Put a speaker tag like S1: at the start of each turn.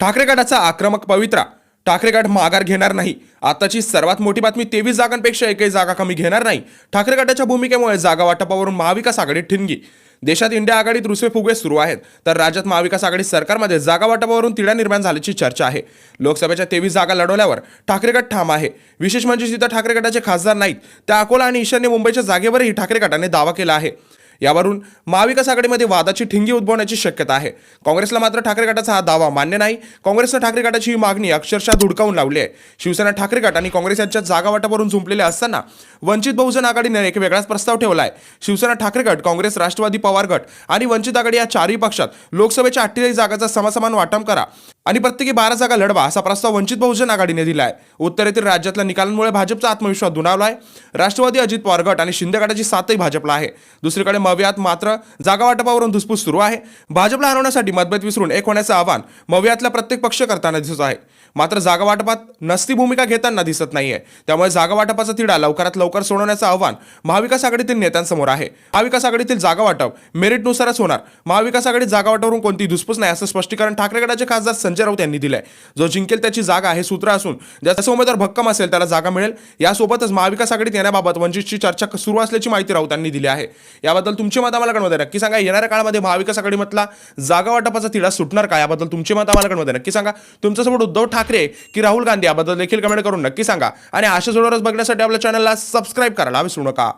S1: ठाकरे गटाचा आक्रमक पवित्रा. ठाकरे गट माघार घेणार नाही. आताची सर्वात मोठी बातमी तेवीस जागांपेक्षा एकही जागा कमी घेणार नाही. ठाकरे गटाच्या भूमिकेमुळे जागा वाटपावरून महाविकास आघाडीत ठिणगी. देशात इंडिया आघाडीत रुसवे फुगवे सुरू आहेत. तर राज्यात महाविकास आघाडी सरकारमध्ये जागा वाटपावरून तिढा निर्माण झाल्याची चर्चा आहे. लोकसभेच्या तेवीस जागा लढवल्यावर ठाकरे गट ठाम आहे. विशेष म्हणजे जिथं ठाकरे गटाचे खासदार नाहीत त्या अकोला आणि ईशान्य मुंबईच्या जागेवरही ठाकरे गटाने दावा केला आहे. यावरून महाविकास आघाडीमध्ये वादाची ठिंगी उद्भवण्याची शक्यता आहे. काँग्रेसला मात्र ठाकरे गटाचा हा दावा मान्य नाही. काँग्रेसनं ठाकरे गटाची ही मागणी अक्षरशः धुडकावून लावली आहे. शिवसेना ठाकरे गट आणि काँग्रेस यांच्या जागा वाटावरून झुंपलेल्या असताना वंचित बहुजन आघाडीने एक वेगळाच प्रस्ताव ठेवला आहे शिवसेना ठाकरे गट काँग्रेस राष्ट्रवादी पवार गट आणि वंचित आघाडी या चारही पक्षात लोकसभेच्या अठ्ठेचाळीस जागाचा समसमान वाटप करा आणि प्रत्येकी बारा जागा लढवा असा प्रस्ताव वंचित बहुजन आघाडीने दिला आहे उत्तरेतील राज्यातल्या निकालांमुळे भाजपचा आत्मविश्वास दुणावला आहे राष्ट्रवादी अजित पवार गट आणि शिंदे गटाची सातही भाजपला आहे. दुसरीकडे मव्यात मात्र जागावाटपावरून धुसफूस सुरू आहे. भाजपला हरवण्यासाठी मतभेद विसरून एक होण्याचं आवाहन मवियातला प्रत्येक पक्ष करताना दिसत आहे. मात्र जागा वाटपात नसती भूमिका घेताना दिसत नाहीये. त्यामुळे जागा वाटपाचा तिढा लवकरात लवकर सोडवण्याचं आव्हान महाविकास आघाडीतील नेत्यांसमोर आहे. महाविकास आघाडीतील जागा वाटप मेरिटनुसारच होणार. महाविकास आघाडीत जागा वाटवरून कोणती धुसपूस नाही असं स्पष्टीकरण ठाकरे गटाचे खासदार संजय राऊत यांनी दिलंय. जो जिंकेल त्याची जागा हे सूत्र असून ज्याचा उमेदवार भक्कम असेल त्याला जागा मिळेल. यासोबतच महाविकास आघाडीत येण्याबाबत वंचितची चर्चा सुरू असल्याची माहिती राऊतांनी दिली आहे. याबद्दल तुमचे मत आम्हाला कळमध्ये नक्की सांगा. येणाऱ्या काळामध्ये महाविकास आघाडीमधला जागा वाटपाचा तिढा सुटणार का? याबद्दल तुमचे मत आम्हाला कळमध्ये नक्की सांगा. तुमच्यासोबत उद्धव ठाकरे की राहुल गांधी याबद्दल देखील कमेंट करून नक्की सांगा. आणि अशा जोडवरच बघण्यासाठी आपल्या चॅनलला सबस्क्राईब करायला विसरू नका.